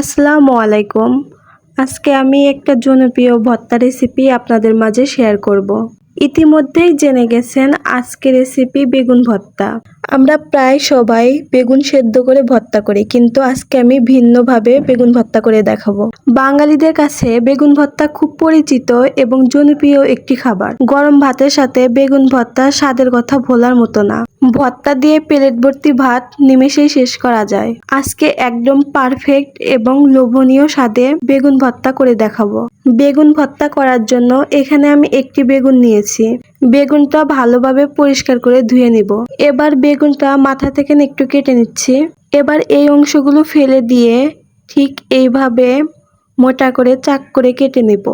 আসসালামু আলাইকুম আজকে আমি একটা জনপ্রিয় ভর্তা রেসিপি আপনাদের মাঝে শেয়ার করব। ইতিমধ্যেই জেনে গেছেন আজকে রেসিপি বেগুন ভর্তা। আমরা প্রায় সবাই বেগুন সেদ্ধ করে ভর্তা করি, কিন্তু আজকে আমি ভিন্নভাবে বেগুন ভর্তা করে দেখাবো। বাঙালিদের কাছে বেগুন ভর্তা খুব পরিচিত এবং জনপ্রিয় একটি খাবার। গরম ভাতের সাথে বেগুন ভর্তা স্বাদের কথা ভোলার মতো না। ভর্তা দিয়ে প্লেট ভর্তি ভাত নিমেষেই শেষ করা যায়। আজকে একদম পারফেক্ট এবং লোভনীয় স্বাদে বেগুন ভর্তা করে দেখাবো। বেগুন ভর্তা করার জন্য এখানে আমি একটি বেগুন নিয়েছি। বেগুনটা ভালোভাবে পরিষ্কার করে ধুয়ে নিব। এবার বেগুনটা মাথা থেকে একটু কেটে নিচ্ছি। এবার এই অংশগুলো ফেলে দিয়ে ঠিক এইভাবে মোটা করে চাক করে কেটে নেব।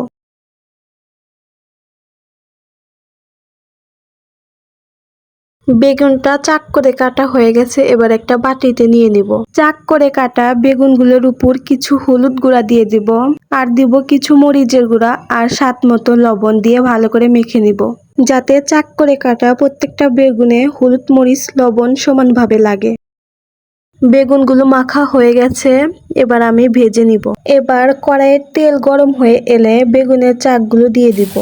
বেগুনটা চাক করে কাটা হয়ে গেছে, এবার একটা বাটিতে নিয়ে নিব। চাক করে কাটা বেগুনগুলোর উপর কিছু হলুদ গুঁড়া দিয়ে দিব, আর দিব কিছু মরিচের গুঁড়া আর স্বাদ মতো লবণ দিয়ে ভালো করে মেখে নিব। যাতে চাক করে কাটা প্রত্যেকটা বেগুনে হলুদ, মরিচ, লবণ সমানভাবে লাগে। বেগুনগুলো মাখা হয়ে গেছে, এবার আমি ভেজে নিব। এবার কড়াইয়ের তেল গরম হয়ে এলে বেগুনের চাকগুলো দিয়ে দিব।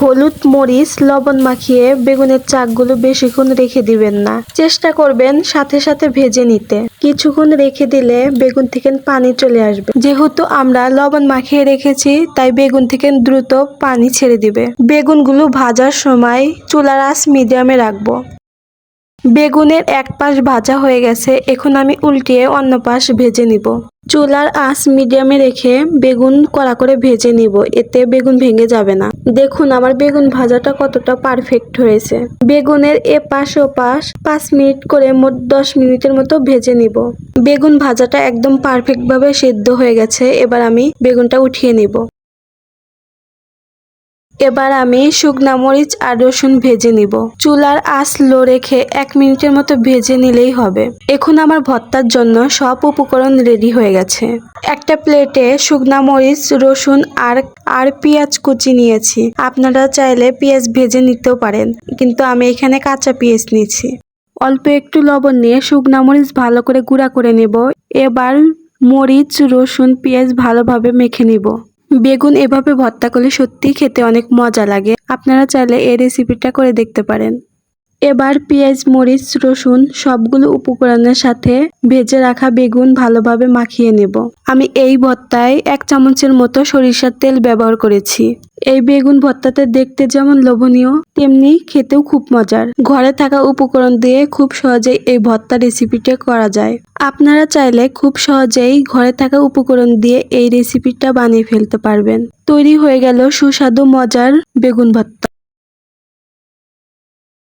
হলুদ মরিচ, লবণ মাখিয়ে বেগুনের চাকগুলো বেশিক্ষণ রেখে দিবেন না। চেষ্টা করবেন সাথে সাথে ভেজে নিতে। কিছুক্ষণ রেখে দিলে বেগুন থেকে পানি চলে আসবে। যেহেতু আমরা লবণ মাখিয়ে রেখেছি, তাই বেগুন থেকে দ্রুত পানি ছেড়ে দিবে। বেগুনগুলো ভাজার সময় চুলার আঁচ মিডিয়ামে রাখব। বেগুনের এক পাশ ভাজা হয়ে গেছে, এখন আমি উল্টিয়ে অন্য পাশ ভেজে নিব। চুলার আঁচ মিডিয়ামে রেখে বেগুন কড়া করে ভেজে নিব, এতে বেগুন ভেঙে যাবে না। দেখুন, আমার বেগুন ভাজাটা কতটা পারফেক্ট হয়েছে। বেগুনের এ পাশ ও পাশ পাঁচ মিনিট করে মোট দশ মিনিটের মতো ভেজে নিব। বেগুন ভাজাটা একদম পারফেক্ট ভাবে সেদ্ধ হয়ে গেছে, এবার আমি বেগুনটা উঠিয়ে নিব। এবার আমি শুকনা মরিচ আর রসুন ভেজে নিব। চুলার আঁচ লো রেখে এক মিনিটের মতো ভেজে নিলেই হবে। এখন আমার ভর্তার জন্য সব উপকরণ রেডি হয়ে গেছে। একটা প্লেটে শুকনা মরিচ, রসুন আর আর পেঁয়াজ কুচি নিয়েছি। আপনারা চাইলে পেঁয়াজ ভেজে নিতেও পারেন, কিন্তু আমি এখানে কাঁচা পেঁয়াজ নিয়েছি। অল্প একটু লবণ নিয়ে শুকনা মরিচ ভালো করে গুঁড়া করে নেব। এবার মরিচ, রসুন, পেঁয়াজ ভালোভাবে মেখে নিব। বেগুন এভাবে ভর্তা করলে সত্যিই খেতে অনেক মজা লাগে। আপনারা চাইলে এই রেসিপিটা করে দেখতে পারেন। এবার পেঁয়াজ, মরিচ, রসুন সবগুলো উপকরণের সাথে ভেজে রাখা বেগুন ভালোভাবে মাখিয়ে নেব। আমি এই ভর্তায় এক চামচের মতো সরিষার তেল ব্যবহার করেছি। এই বেগুন ভর্তাতে দেখতে যেমন লোভনীয়, তেমনি খেতেও খুব মজার। ঘরে থাকা উপকরণ দিয়ে খুব সহজেই এই ভর্তা রেসিপিটা করা যায়। আপনারা চাইলে খুব সহজেই ঘরে থাকা উপকরণ দিয়ে এই রেসিপিটা বানিয়ে ফেলতে পারবেন। তৈরি হয়ে গেল সুস্বাদু, মজার বেগুন ভর্তা।